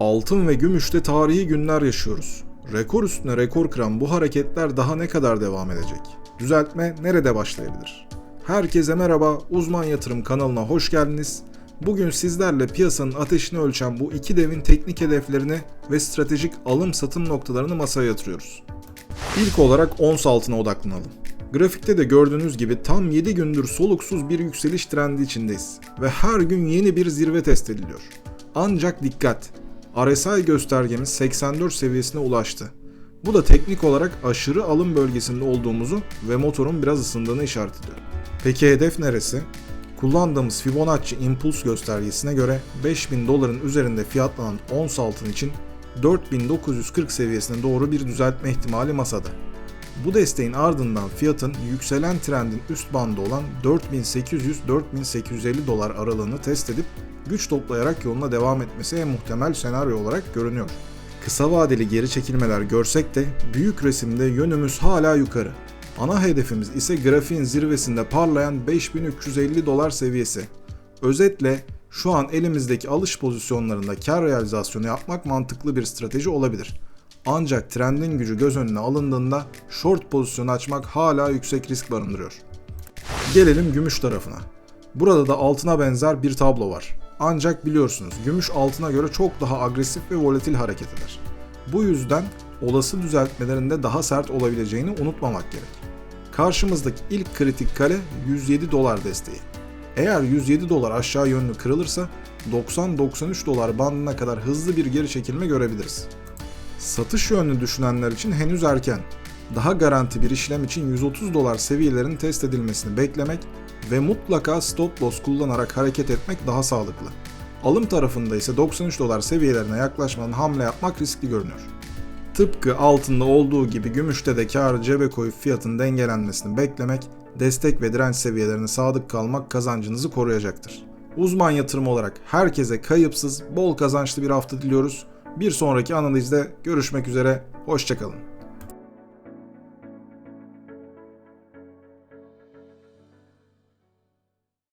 Altın ve gümüşte tarihi günler yaşıyoruz. Rekor üstüne rekor kıran bu hareketler daha ne kadar devam edecek? Düzeltme nerede başlayabilir? Herkese merhaba, Uzman Yatırım kanalına hoş geldiniz. Bugün sizlerle piyasanın ateşini ölçen bu iki devin teknik hedeflerini ve stratejik alım satım noktalarını masaya yatırıyoruz. İlk olarak ons altına odaklanalım. Grafikte de gördüğünüz gibi tam 7 gündür soluksuz bir yükseliş trendi içindeyiz ve her gün yeni bir zirve test ediliyor. Ancak dikkat! RSI göstergemiz 84 seviyesine ulaştı. Bu da teknik olarak aşırı alım bölgesinde olduğumuzu ve motorun biraz ısındığını işaret ediyor. Peki hedef neresi? Kullandığımız Fibonacci Impulse göstergesine göre 5000 doların üzerinde fiyatlanan ons altın için 4940 seviyesine doğru bir düzeltme ihtimali masada. Bu desteğin ardından fiyatın yükselen trendin üst bandı olan 4800-4850 dolar aralığını test edip güç toplayarak yoluna devam etmesi en muhtemel senaryo olarak görünüyor. Kısa vadeli geri çekilmeler görsek de büyük resimde yönümüz hala yukarı. Ana hedefimiz ise grafiğin zirvesinde parlayan 5350 dolar seviyesi. Özetle şu an elimizdeki alış pozisyonlarında kar realizasyonu yapmak mantıklı bir strateji olabilir. Ancak trendin gücü göz önüne alındığında short pozisyonu açmak hala yüksek risk barındırıyor. Gelelim gümüş tarafına. Burada da altına benzer bir tablo var. Ancak biliyorsunuz gümüş altına göre çok daha agresif ve volatil hareket eder. Bu yüzden olası düzeltmelerinde daha sert olabileceğini unutmamak gerek. Karşımızdaki ilk kritik kale 107 dolar desteği. Eğer 107 dolar aşağı yönlü kırılırsa 90-93 dolar bandına kadar hızlı bir geri çekilme görebiliriz. Satış yönlü düşünenler için henüz erken. Daha garanti bir işlem için 130 dolar seviyelerinin test edilmesini beklemek ve mutlaka stop loss kullanarak hareket etmek daha sağlıklı. Alım tarafında ise 93 dolar seviyelerine yaklaşmanın hamle yapmak riskli görünüyor. Tıpkı altında olduğu gibi gümüşte de karı cebe koyup fiyatın dengelenmesini beklemek, destek ve direnç seviyelerine sadık kalmak kazancınızı koruyacaktır. Uzman yatırım olarak herkese kayıpsız, bol kazançlı bir hafta diliyoruz. Bir sonraki analizde görüşmek üzere, hoşçakalın.